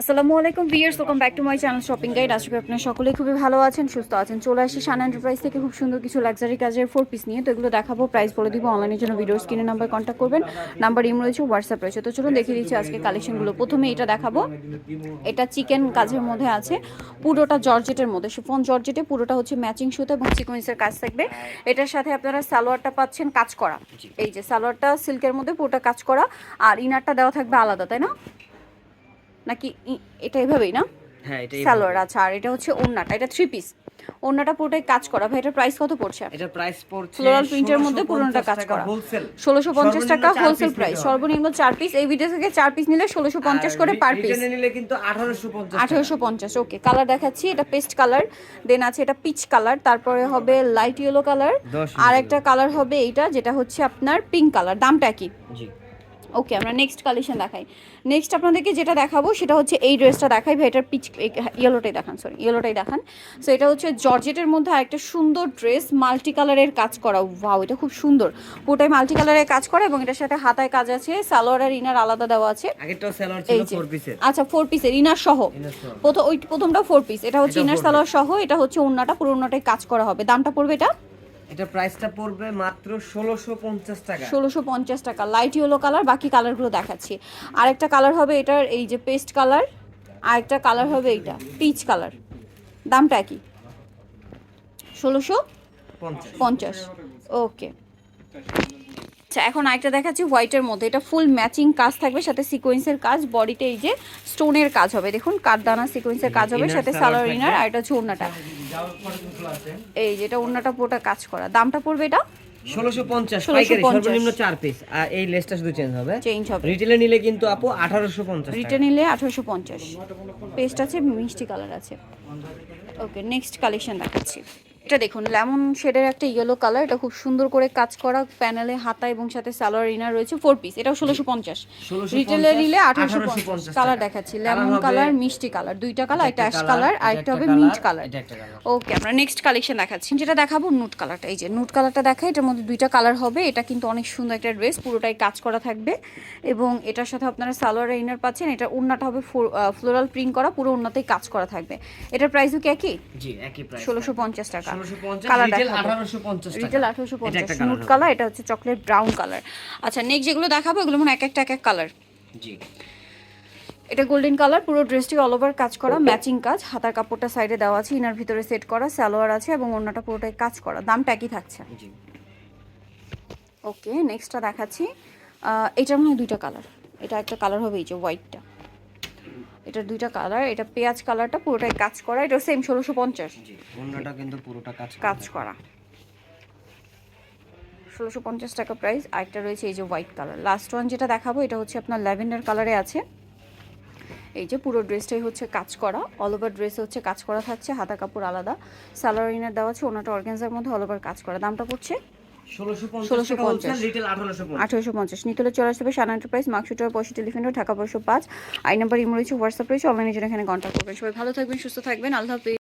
আসসালামু আলাইকুম viewers welcome back to my channel shopping guide আশা করি সকলেই খুবই ভালো আছেন, সুস্থ আছেন। চলে আসি শান এন্টারপ্রাইজ থেকে খুব সুন্দর কিছু লাক্সারি কাজের ফোর পিস নিয়ে। তো এগুলো দেখাবো প্রাইস বলে দিব অনলাইনের জন্য ভিডিও স্ক্রিনে নাম্বার কন্ট্যাক্ট করবেন। নাম্বার ইম রয়েছে হোয়াটসঅ্যাপ রয়েছে। তো চলুন দেখিয়ে দিচ্ছি আজকে কালেকশনগুলো প্রথমে এটা দেখাবো। এটা চিকেন কাজের মধ্যে আছে। পুরোটা জর্জেটের মধ্যে। শিফন জর্জেটে পুরোটা হচ্ছে ম্যাচিং সুতো এবং সিকোয়েন্সের কাজ থাকবে। এটার সাথে আপনারা সালোয়ারটা পাচ্ছেন কাজ করা এই যে সালোয়ারটা সিল্কের মধ্যে পুরোটা কাজ করা আর ইনারটা দেওয়া থাকবে আলাদা, তাই না? নাকি এটা এভাবেই না? হ্যাঁ সালোয়ার আচ্ছা আর এটা হচ্ছে ওন্নাটা এটা থ্রি পিস ওন্নাটা পুরোটাই কাজ করা। ভাই এটার প্রাইস কত পড়ছে? এটা প্রাইস পড়ছে ফ্লোরাল প্রিন্টের মধ্যে পুরোনোটা কাজ করা। হোলসেল ষোলোশো পঞ্চাশ টাকা হোলসেল প্রাইস সর্বনিম্ন চার পিস এই ভিডিও থেকে চার পিস নিলে ষোলোশো পঞ্চাশ করে পার পিস নিলে কিন্তু 1850 আঠেরোশো পঞ্চাশ ওকে কালার দেখাচ্ছি এটা পেস্ট কালার দেন আছে এটা পিচ কালার তারপরে হবে লাইট ইয়েলো কালার আর একটা কালার হবে এইটা যেটা হচ্ছে আপনার পিঙ্ক কালার দামটা কি? জি। ওকে আমরা নেক্সট কালেকশন দেখাই। নেক্সট আপনাদেরকে যেটা দেখাবো সেটা হচ্ছে এই ড্রেসটা দেখাই ভাই এটার পিচ ইয়েলোটাই দেখান সরি ইয়েলোটাই দেখান। সো এটা হচ্ছে জর্জেটের মধ্যে আরেকটা সুন্দর ড্রেস মাল্টি কালারের কাজ করা। ওয়াও এটা খুব সুন্দর। পুরোটাই মাল্টি কালারের কাজ করা এবং এটার সাথে হাতায় কাজ আছে সালোয়ার আর ইনার আলাদা দেওয়া আছে। আগেরটাও সেলার এই ছিল যে। 4 পিসের আচ্ছা ফোর পিসের ইনার সহ। প্রথম ওই প্রথমটা ফোর পিস এটা হচ্ছে ইনার সালোয়ার সহ এটা হচ্ছে ওন্নাটা পুরো ওন্নাটাই কাজ করা হবে। দামটা পড়বে এটা? এটা প্রাইসটা পড়বে মাত্র 1650 টাকা। ষোলোশো পঞ্চাশ টাকা। লাইট ইয়েলো কালার বাকি কালারগুলো দেখাচ্ছি। আরেকটা কালার হবে এটার এই যে পেস্ট কালার আরেকটা কালার হবে এইটা পিচ কালার দামটা কি? ষোলোশো 50 পঞ্চাশ। ওকে আচ্ছা এখন আরেকটা দেখাচ্ছি হোয়াইটের মধ্যে। এটা ফুল ম্যাচিং কাজ থাকবে সাথে সিকোয়েন্সের কাজ। বডিতে এই যে স্টোনের কাজ হবে। দেখুন কাঠদানা সিকোয়েন্সের কাজ হবে সাথে সালোয়ার ইনার আর এটা ওড়নাটা। এই যেটা ওন্নাটা পুরোটা কাজ করা। দামটা পড়বে এটা? 1650 পাইকারি 1650 সর্বনিম্ন 4 পিস আর এই লেসটা শুধু চেঞ্জ হবে। চেঞ্জ হবে। রিটেলে নিলে কিন্তু আপু 1850 পঞ্চাশ রিটেল নিলে আঠারোশো পঞ্চাশ। পেস্ট আছে মিষ্টি কালার আছে। ওকে নেক্সট কালেকশন দেখাচ্ছি। এটা দেখুন লেমন শেডের একটা ইয়েলো কালার এটা খুব সুন্দর করে কাজ করা প্যানেলে হাতা এবং সাথে সালোয়ার ইনার রয়েছে ফোর পিস এটাও ষোলোশো পঞ্চাশ। রিটেলে নিলে আঠারোশো পঞ্চাশ কালার দেখাচ্ছি লেমন কালার মিষ্টি কালার দুইটা কালার একটা অ্যাশ কালার আর একটা হবে মিন্ট কালার। ওকে আমরা নেক্সট কালেকশন দেখাচ্ছি যেটা দেখাবো নুট কালারটা এই যে নুট কালারটা দেখাই এটার মধ্যে দুইটা কালার হবে এটা কিন্তু অনেক সুন্দর একটা ড্রেস পুরোটাই কাজ করা থাকবে। এবং এটার সাথে আপনারা সালোয়ার ইনার পাচ্ছেন এটা উন্নাটা হবে ফ্লোরাল প্রিন্ট করা পুরো উন্নাতেই কাজ করা থাকবে। এটার প্রাইসও কি একই? জি একই প্রাইস ষোলোশো পঞ্চাশ টাকা। 1650 কালার রিটেল দেখাবো। 1850 টাকা। রিটেল আঠারোশো এটা পঞ্চাশ একটা কালার নুট কালার এটা হচ্ছে চকলেট ব্রাউন কালার আচ্ছা নেক্সট যেগুলো দেখাবো এগুলো মনে এক একটা এক এক কালার জি। এটা গোল্ডেন কালার পুরো ড্রেসটি অল ওভার কাজ করা ম্যাচিং কাজ। হাতার কাপড়টা সাইডে দেওয়া আছে ইনার ভিতরে সেট করা সালোয়ার আছে এবং অন্যটা পুরোটাই কাজ করা। দামটা একই থাকছে। ওকে নেক্সটটা দেখাচ্ছি। এটার মনে হয় দুইটা কালার এটা একটা কালার হবে এই যে হোয়াইটটা এটার দুইটা কালার এটা পেঁয়াজ কালারটা পুরোটাই কাজ করা এটা সেম ষোলোশো পঞ্চাশ। জি অন্যটা কিন্তু পুরোটা কাজ করা। কাজ করা। ষোলোশো পঞ্চাশ টাকা প্রাইস আরেকটা রয়েছে এই যে হোয়াইট কালার লাস্ট ওয়ান যেটা দেখাবো এটা হচ্ছে আপনার ল্যাভেন্ডার কালারে আছে। এই যে পুরো ড্রেসটাই হচ্ছে কাজ করা। অল ওভার ড্রেসে হচ্ছে কাজ করা থাকছে হাতা কাপড় আলাদা। সালোয়ার ইনার দেওয়া আছে ওনাটা অর্গানজার মধ্যে অল ওভার কাজ করা। দামটা পড়ছে 1650 টাকা হোলসেল রিটেল 1850 আঠারোশো পঞ্চাশ। নিতলে চলে আসতে হবে সান এন্টারপ্রাইজ মার্কশুটার পয়সা টেলিফোন ঢাকা পাঁচশো পাঁচ। আই নাম্বার ইমো রয়েছে হোয়াটসঅ্যাপ রয়েছে অনলাইনে জন্য এখানে কন্ট্যাক্ট করবেন। সবাই ভালো থাকবেন সুস্থ থাকবেন। আল্লাহ হাফিজ।